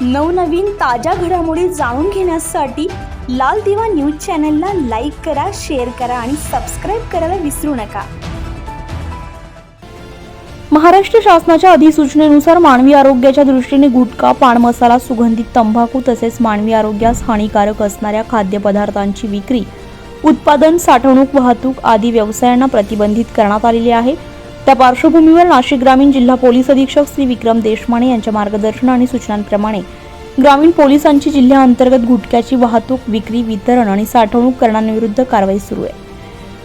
नवनवीन ताज्या घडामोडी जाणून घेण्यासाठी लाल दिवा न्यूज चॅनलला लाईक करा शेअर करा आणि सबस्क्राईब करायला विसरू नका. महाराष्ट्र शासनाच्या अधिसूचनेनुसार मानवी आरोग्याच्या दृष्टीने गुटखा पान मसाला सुगंधित तंबाखू तसेच मानवी आरोग्यास हानिकारक असणाऱ्या खाद्यपदार्थांची विक्री उत्पादन साठवणूक वाहतूक आदी व्यवसायांना प्रतिबंधित करण्यात आलेली आहे. त्या पार्श्वभूमीवर नाशिक ग्रामीण जिल्हा पोलीस अधीक्षक श्री विक्रम देशमाने यांच्या मार्गदर्शन आणि सूचनांप्रमाणे ग्रामीण पोलिसांची जिल्ह्याअंतर्गत गुटख्याची वाहतूक विक्री वितरण आणि साठवणूक करणाऱ्यांविरुद्ध कारवाई सुरू आहे.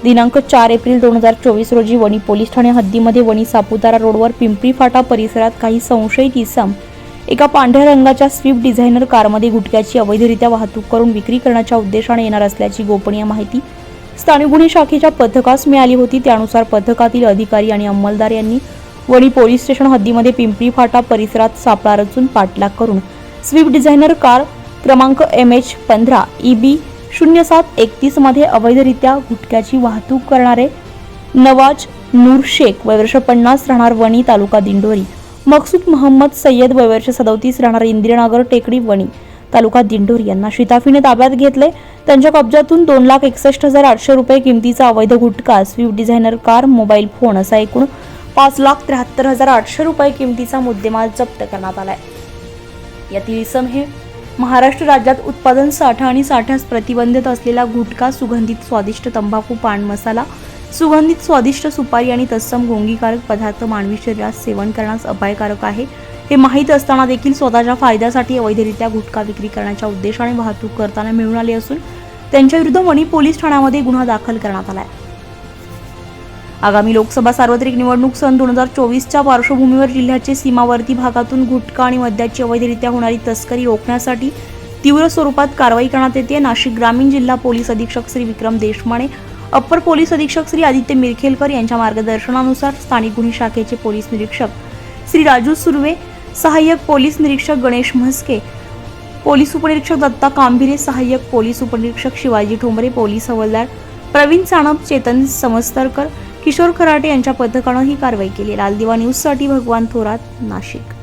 दिनांक चार एप्रिल दोन हजार चोवीस रोजी वणी पोलीस ठाणे हद्दीमध्ये वणी सापुतारा रोडवर पिंपरी फाटा परिसरात काही संशयित इसम एका पांढऱ्या रंगाच्या स्विफ्ट डिझायनर कारमध्ये गुटख्याची अवैधरित्या वाहतूक करून विक्री करण्याच्या उद्देशाने येणार असल्याची गोपनीय माहिती स्थानिक गुन्हे शाखेच्या पथकास मिळाली होती. त्यानुसार पथकातील अधिकारी आणि अंमलदार यांनी वणी पोलीस स्टेशन हद्दीमध्ये पिंपरी फाटा परिसरात सापळा रचून पाठलाग करून स्विफ्ट डिझायनर कार क्रमांक एम एच पंधरा ई बी शून्य सात एकतीसमध्ये अवैधरित्या गुटख्याची वाहतूक करणारे नवाज नूर शेख वयवर्ष पन्नास राहणार वणी तालुका दिंडोरी. मकसूद महम्मद सय्यद वयवर्ष सदोतीस राहणार इंदिरानगर टेकडी वणी. तालुका दिंडोर यांना शिताफीने ताब्यात घेतले. त्यांच्या कब्जातून दोन लाख एकसष्ट हजार आठशे रुपये किमतीचा अवैध गुटखा Swift designer car mobile phone असा एकूण पाच लाख त्र्याहत्तर हजार आठशे रुपये किमतीचा मुद्देमाल जप्त करण्यात आलाय. यातील इसम हे महाराष्ट्र राज्यात उत्पादन साठा आणि साठ्यास प्रतिबंधित असलेला गुटखा सुगंधित स्वादिष्ट तंबाखू पान मसाला सुगंधित स्वादिष्ट सुपारी आणि तत्सम गोंगीकारक पदार्थ मानवी शरीरास सेवन करण्यास अपायकारक आहे. हे माहीत असताना देखील स्वतःच्या फायद्यासाठी अवैधरित्या गुटखा विक्री करण्याच्या उद्देशाने वाहतूक करताना मिळून आली असून त्यांच्याविरुद्ध वणी पोलीस ठाण्यामध्ये गुन्हा दाखल करण्यात आला आहे आगामी लोकसभा सार्वत्रिक निवडणूक सन दोन हजार चोवीसच्या पार्श्वभूमीवर जिल्ह्याचे सीमावर्ती भागातून गुटखा आणि मद्याची अवैधरित्या होणारी तस्करी रोखण्यासाठी तीव्र स्वरूपात कारवाई करण्यात येते. नाशिक ग्रामीण जिल्हा पोलीस अधीक्षक श्री विक्रम देशमाने अप्पर पोलीस अधीक्षक श्री आदित्य मिरखेलकर यांच्या मार्गदर्शनानुसार स्थानिक गुन्हे शाखेचे पोलीस निरीक्षक श्री राजू सुर्वे सहाय्यक पोलीस निरीक्षक गणेश म्हस्के पोलीस उपनिरीक्षक दत्ता कांभिरे सहाय्यक पोलीस उपनिरीक्षक शिवाजी ठोंबरे पोलीस हवालदार प्रवीण साणप चेतन समस्तरकर किशोर खराटे यांच्या पथकानं ही कारवाई केली. लालदिवा न्यूजसाठी भगवान थोरात नाशिक.